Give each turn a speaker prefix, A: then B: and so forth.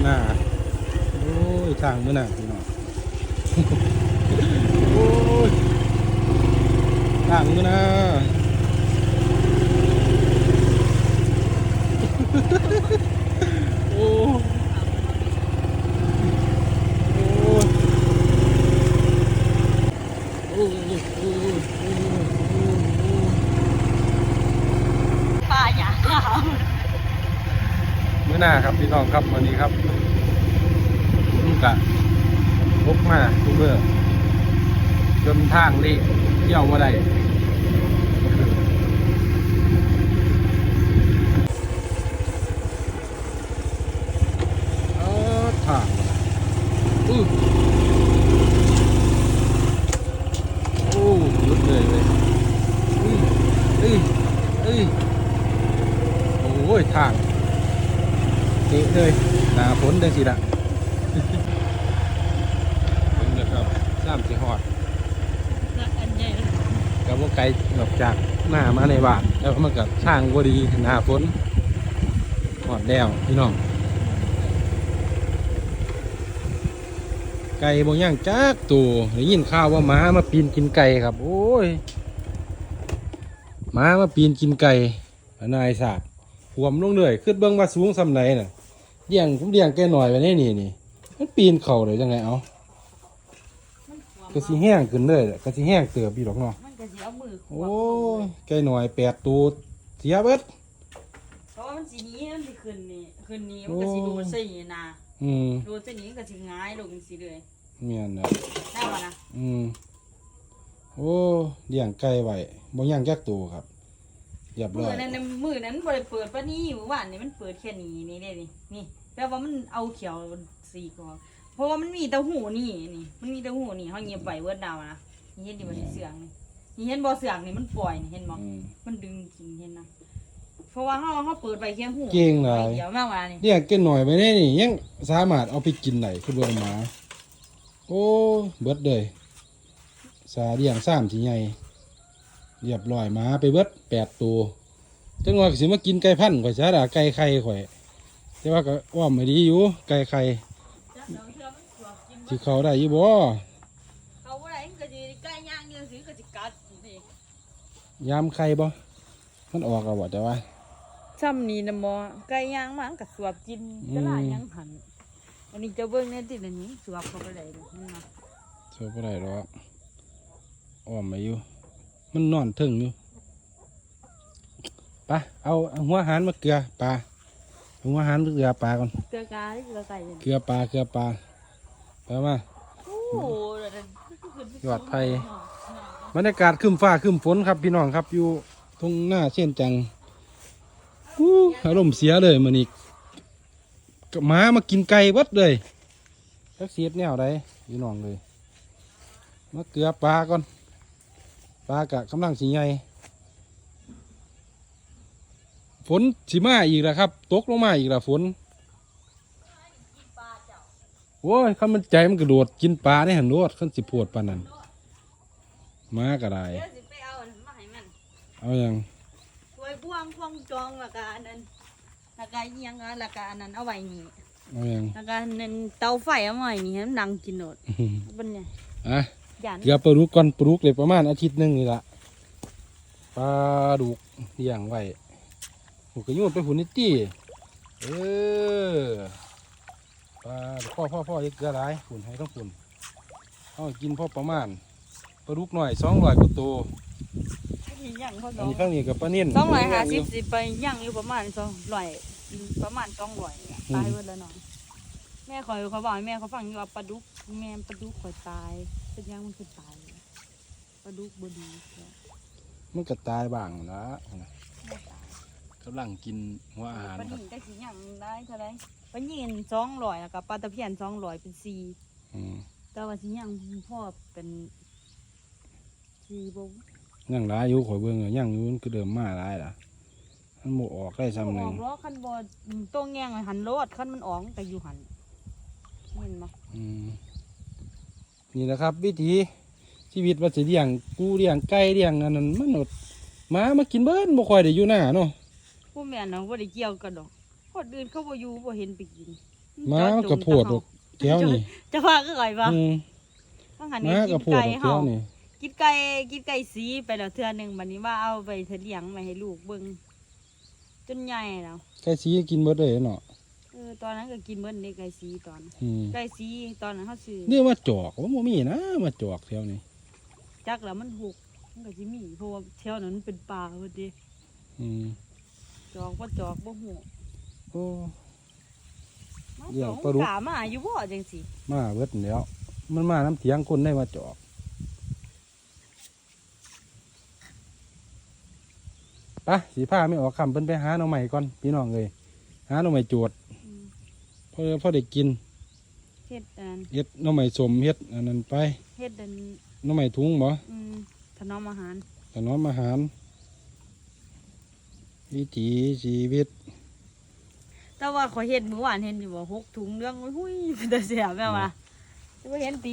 A: อหน้าโอ้ยทางมือหน้าพี่น้องโอ้ยทางมือหน้าโอ้โอ้โอ้โอ้โอ้โอ้
B: ปลาหยาขาว
A: มื้อ หน้าครับพี่น้องครับวันนี้ครับลูกกะพกมาทุกเบอร์จนทางเละเที่ยวมาได้ทาง เลยเลยอื้อเอ้ยเอ้ยโอ้ยทางเตะเลยหนาฝนได้สิละฝนนะครับสามสิหอด
B: อันใหญ่
A: กับว่าไกลออกจากหน้ามาในบ้านแล้วมันกับช่างบ่ดีหนาฝนหอดแล้วพี่น้อง ไก่บ่ย่างจักตัวได้ยินข่าวว่าหมามาปีนกินไก่ครับ โอ้ยหมามาปีนกินไก่นายศาสตร์หวมลงเลยขึ้นเบื้องว่าสูงสำไหนน่ะ เลี้ยงผมเลี้ยงแกหน่อยไปนี่นี่นี่มันปีนเข่าเลยจังไงเอาก็สิแห้งขึ้นเลยแหละก็สิแห้งเติบพี่หรอกเนาะ
B: มันก็สิเอามือข
A: โอ้
B: วบ
A: ยไก่หน่อยแปดตัวเสียเบิด
B: เพราะว่ามันสีนี้มันสิขึ้นนี่ขึ้นนี่มันก็สิดูดใส่นี่นะ
A: อืม
B: ดูดใส่นี่มันก็สิง่ายลงสิเลย
A: เมียนนะ
B: ได้ป่ะนะ
A: อืมโอ้เลี้ยงไก่ไว้บ่ย่างจักตัวครับเรียบ
B: มื
A: ร้อ
B: อยนั้นน่ะมือนั้นบ่ได้เปิดปะนี่อยู่บ้านนี่มันเปิดแค่นี้นี่เด้นี่นี่ แปลว่ามันเอาเขียวสีกว่าเพราะว่ามันมีเต้าหู้นี่นี่ มันมีเต้าหู้นี่เฮาเงียบไว้เวิร์ดดาวนะนี่เห็นดิบ่ได้เสืองนี่นี่เห็นบ่เสืองนี่มันปล่อยนี่เห็นบ่
A: อืม
B: มันดึงกินเห็นนะเพราะว่าเฮาเฮาเปิดไปแค่หู
A: เก่งหลาย
B: เดี๋ยวมากว่านี่
A: เลี้ยงไก่หน่อยไว้แน่นี่ยังสามารถเอาไปกินได้คือบ่หมา โอ้เบิดเลยสาเลี้ยงสามสิใหญ่เรียบร้อยหมาไปเบิดแปดตัวจังว่าก็สิมากินไก่พันธุ์ข่อยซะล่ะไก่ไข่ข่อย แต่ว่าก็อ้อมไม่ดีอยู่ ไก่ไข่
B: จักเดี๋ยวเชื่อมันสวกกิน
A: สิเขาได้อยู่บ่
B: เขาบ่ได้มันก็สิใกล้ย่างเดียวสิก็สิกัดนี่
A: ยามไข่บ่มันออกแล้วบ่แต่ว่า
B: ซ้ำนี่นะหมอไก่ย่างมันก็สวกกิน
A: อืม
B: ตลาดยังหันอันนี้เจะเบิ่งในติดอันนี้สวกเข้าไปเลยเด้อมันมา
A: เชื่อบ่ได้หรอกอ้อมมาอยู่ มันนอนถึงอยู่ไปเอาเอาหัวหารมาเกลือปลา เอาหัวหารมาเกลือปลาก่อน
B: เกลือกาหรือเกลือไก่เนี่ย
A: เกลือปลาเกลือปลาไปมา
B: โอ้โหเดี๋ยวๆ
A: ยอดไผ่บรรยากาศครึ้มฟ้าครึ้มฝนครับพี่น้องครับอยู่ตรงหน้าเส้นจังอู้อารมณ์เสียเลยมันอีกหมามากินไก่เบัดเลยจักเสียดแนวใดพี่น้องเลยมาเกลือปลาก่อนปลากะกำลังสีใหญ่ ฝนสีมาอีกแล้วครับ ตกลงมาอีกแล้วฝนโอ้ยข้ามันใจมันกระโดดกินปลาได้หันโดดขั้นสิโพดปานนั้นมาก็ได้
B: เดี๋ยวสิไปเอาอันมาให้มัน
A: เอาอย่าง
B: ถ้วยพ่วงพ่วงจองแล้วก็อันนั้นแล้วก็อีหยังอะแล้วก็อันนั้นเอาไว้นี่
A: เอาอย่าง
B: แล้วก็นั่นเตาไฟเอาไว้นี่ให้มันนั่งกินโนดเป็นไง
A: อะ
B: ยัน
A: เดี๋ยวปลาดุกก่อนปลาดุกเลยประมาณอาทิตย์หนึงนี่ละปลาดุกเลี้ยงไว้ หูกระยุ่นไปหุ่นนิดตี้เออปลาพ่อพ่อพ่อเยอะเกลือหลายหุ่นให้ต้องหุ่นเอาให้กินพ่อประมาณปลาดุกหน่อยสองร้อยกว่าตัว
B: ย่างเขาส
A: อั
B: อนง
A: นี้ข้างนี้กับปลาเนียน
B: สองร้อยห้าสิบสิไปย่างอยู่ประมาณสองร้อยประมาณสองร้อยเนี่ยตายหมดแล้วเนาะแม่คอยเขาบอกให้แม่เขาฟังอยู่ว่าปลาดุกแม่ปลาดุกคอยตายเป็นยังมันคือตายปลาดุกบดี
A: มันก็ตายบ้างนะ กำลังกินหัวอาหาร
B: ปลา
A: ครับ
B: ดิ่งได้สิย่างได้เท่าไรปลายินสองร้อยแล้วก็ปลาตะเพียนสองร้อยเป็นสี่
A: อืม
B: แต่ว่าสิย่างพ่อเป็นสี่บ่
A: ยังร้ายอยู่ข่อยเบิ่งอะยังอยู่มันก็เดิมมาร้ายล่ะมันโมออกได้ซ้ำห
B: อ
A: นึ่
B: องกล้อคันบ่ตัวแงงหันโลดคันมันออกมันก็อยู่หันเห็นบ่
A: อืมนี่แหละครับ วิถีชีวิตว่าสิเลี้ยงกูเลี้ยงไก่เลี้ยงอันนั้นมันอดหมามากินเบิ้นบ่ค่อยได้อยู่หน้าเนาะ
B: ผู้แม่นเนาะบ่ได้เกี่ยวกันดอกคนอื่นเขาบ่อยู่บ่เห็นไปกิน
A: หมามันก็โพดออกแถวนี่
B: จะพาก็ก่อยบ่
A: อืม
B: ต้องหัน
A: ห
B: นี่
A: มา
B: กิ
A: ก็
B: น
A: โพด
B: ไก่
A: ออกแถ
B: เฮาว
A: นี่
B: กินไก่กินไก่สีไปแล้วเทื่อหนึงบัดนี้ว่าเอาไปเธอเลี้ยงไว้ให้ลูกเบิ่งจนใหญ่แล้ว
A: ไก่สีกินเบิดเลยเนาะ
B: เออตอนนั้นก็กินเบิ่นได้ไก่สีตอน
A: อืม
B: ไก่สีตอนนั้นเขาซื้อ
A: นี่ว่าจอกว่าบ่มีนะมาจอกแถวนี้
B: จักแล้วมันหุกมันก็สิมีเพราะว่าแถวนั้นมันเป็นป่าพอดี
A: อืม
B: จอกบ่จอกบ่หู
A: โอ้
B: มา
A: เลี้
B: ส
A: ยง
B: อง
A: ปลาดุก
B: กามาอยู่บ่จังสิ
A: มาเบิดแล้ว มันมาน้ำเถียงคนได้มาจอกไปะสีผ้าไม่ออกคำเพิ่นไปหาหน่อใหม่ก่อน พี่น้องเลยหาหน่อใหม่โจด
B: อืม
A: เพื่อพอได้กิน
B: เฮ็ดอันนั้น
A: เฮ็ดหน่อใหม่สมเฮ็ดอันนั้นไป
B: เฮ็ดอัน
A: หน่อใหม่ถุงบ่
B: อืมถนอมอาหาร
A: ขนมอาหาร วิถีชีวิต
B: แต่ว่าขอยเฮ็ดมื้อวานเห็นอยู่บ่หกถุงเรื่องหุ้ยเป็นแต่เสียแม่ว่าแต่ว่าเห็นตี